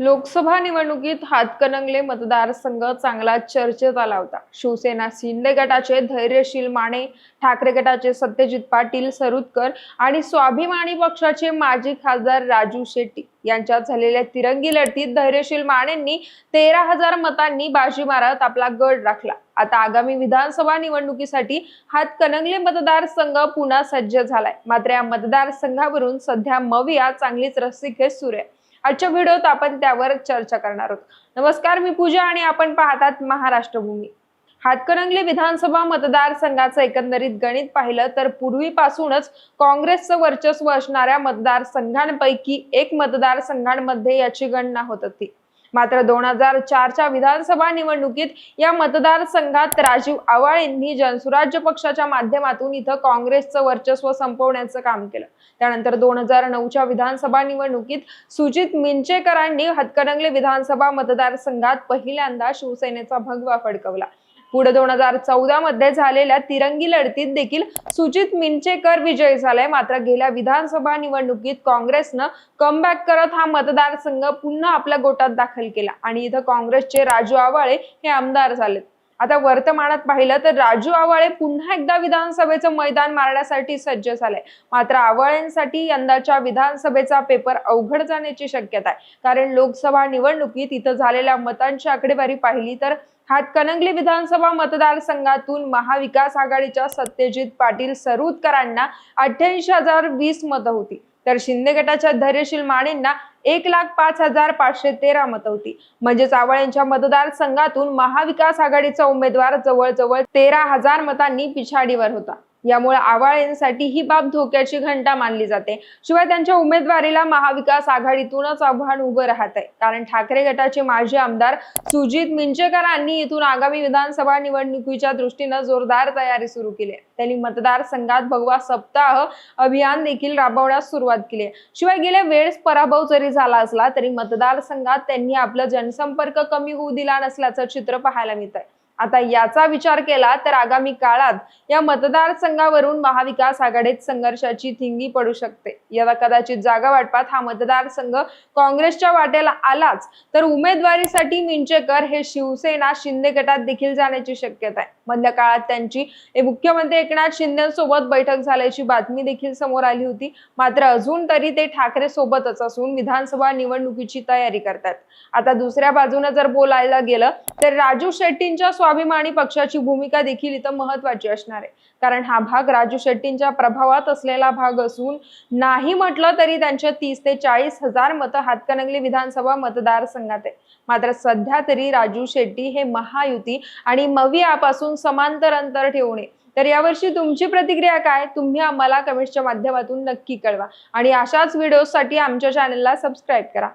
लोकसभा निवडणुकीत हातकणंगले मतदारसंघ चांगला चर्चेत आला होता. शिवसेना शिंदे गटाचे धैर्यशील माने ठाकरे गटाचे सत्यजित पाटील सरुतकर आणि स्वाभिमानी पक्षाचे माजी खासदार राजू शेट्टी यांच्यात झालेल्या तिरंगी लढतीत धैर्यशील मानेंनी तेरा हजार मतांनी बाजी मारत आपला गड राखला. आता आगामी विधानसभा निवडणुकीसाठी हातकणंगले मतदारसंघ पुन्हा सज्ज झालाय. मात्र या मतदारसंघावरून सध्या मविया चांगलीच रस्सीखेच सुरू आहे. आजच्या व्हिडिओत आपण त्यावर चर्चा करणार आहोत. नमस्कार मी पूजा आणि आपण पाहतात महाराष्ट्र भूमी हातकणंगले विधानसभा मतदारसंघाचं एकंदरीत गणित पाहिलं तर पूर्वीपासूनच काँग्रेसचं वर्चस्व असणाऱ्या मतदारसंघांपैकी एक मतदारसंघांमध्ये याची गणना होत होती. मात्र दोन हजार चारच्या विधानसभा निवडणुकीत या मतदारसंघात राजीव आवाळेंनी जनसुराज्य पक्षाच्या माध्यमातून इथं काँग्रेसचं वर्चस्व संपवण्याचं काम केलं. त्यानंतर दोन हजार नऊच्या विधानसभा निवडणुकीत सुजित मिंचेकरांनी हतकणंगले विधानसभा मतदारसंघात पहिल्यांदा शिवसेनेचा भगवा फडकवला. पुढे दोन हजार चौदा मध्ये झालेल्या तिरंगी लढतीत देखील सुजित मिंचेकर विजयी झालाय. मात्र गेल्या विधानसभा निवडणुकीत काँग्रेसनं कमबॅक करत हा मतदारसंघ पुन्हा आपल्या गोटात दाखल केला. आणि इथं काँग्रेसचे राजू आवाळे हे आमदार झालेत. आता वर्तमानात पाहिलं तर राजू आवाळे पुन्हा एकदा विधानसभेचं मैदान मारण्यासाठी सज्ज झालंय. मात्र आवाळेंसाठी यंदाच्या विधानसभेचा पेपर अवघड जाण्याची शक्यता आहे. कारण लोकसभा निवडणुकीत इथं झालेल्या मतांची आकडेवारी पाहिली तर हातकणंगली विधानसभा मतदारसंघातून महाविकास आघाडीच्या सत्यजित पाटील सरुतकरांना अठ्ठ्याऐंशी हजार वीस मतं होती. तर शिंदे गटाच्या धैर्यशील मानेंना एक लाख पाच हजार पाचशे तेरा मतं होती. म्हणजेच आवळ यांच्या मतदारसंघातून महाविकास आघाडीचा उमेदवार जवळजवळ तेरा हजार मतांनी पिछाडीवर होता. यामुळे आवाळेंसाठी ही बाब धोक्याची घंटा मानली जाते. शिवाय त्यांच्या उमेदवारीला महाविकास आघाडीतूनच आव्हान उभं राहत आहे कारण ठाकरे गटाचे माजी आमदार सुजित मिंचेकरांनी इथून आगामी विधानसभा निवडणुकीच्या दृष्टीनं जोरदार तयारी सुरू केली आहे. त्यांनी मतदारसंघात भगवा सप्ताह अभियान देखील राबवण्यास सुरुवात केली आहे. शिवाय गेल्या वेळेस पराभव जरी झाला असला तरी मतदारसंघात त्यांनी आपला जनसंपर्क कमी होऊ दिला नसल्याचं चित्र पाहायला मिळत आहे आता याचा विचार केला तर आगामी काळात या मतदारसंघावरून महाविकास आघाडीत संघर्षाची थिंगी पडू शकते. याला कदाचित जागा वाटपात हा मतदारसंघ काँग्रेसच्या वाटेला आलाच तर उमेदवारीसाठी मिंचेकर हे शिवसेना शिंदे गटात देखील जाण्याची शक्यता आहे. मधल्या काळात त्यांची हे मुख्यमंत्री एकनाथ शिंदेसोबत बैठक झाल्याची बातमी देखील समोर आली होती. मात्र अजून तरी ते ठाकरे सोबतच असून विधानसभा निवडणुकीची तयारी करतात. आता दुसऱ्या बाजूने जर बोलायला गेलं तर राजू शेट्टींच्या स्वाभिमानी पक्षाची भूमिका देखील इथं महत्वाची असणार आहे. कारण हा भाग राजू शेट्टींच्या प्रभावात असलेला भाग असून नाही म्हटलं तरी त्यांच्या तीस ते चाळीस हजार मतं हातकणंगले विधानसभा मतदारसंघात आहे. मात्र सध्या तरी राजू शेट्टी हे महायुती आणि मवियापासून समांतर अंतर ठेवणे तर यावर्षी तुमची प्रतिक्रिया काय? तुम्ही आम्हाला कमेंट्सच्या माध्यमातून नक्की कळवा. आणि अशाच व्हिडिओसाठी आमच्या चॅनलला सबस्क्राईब करा.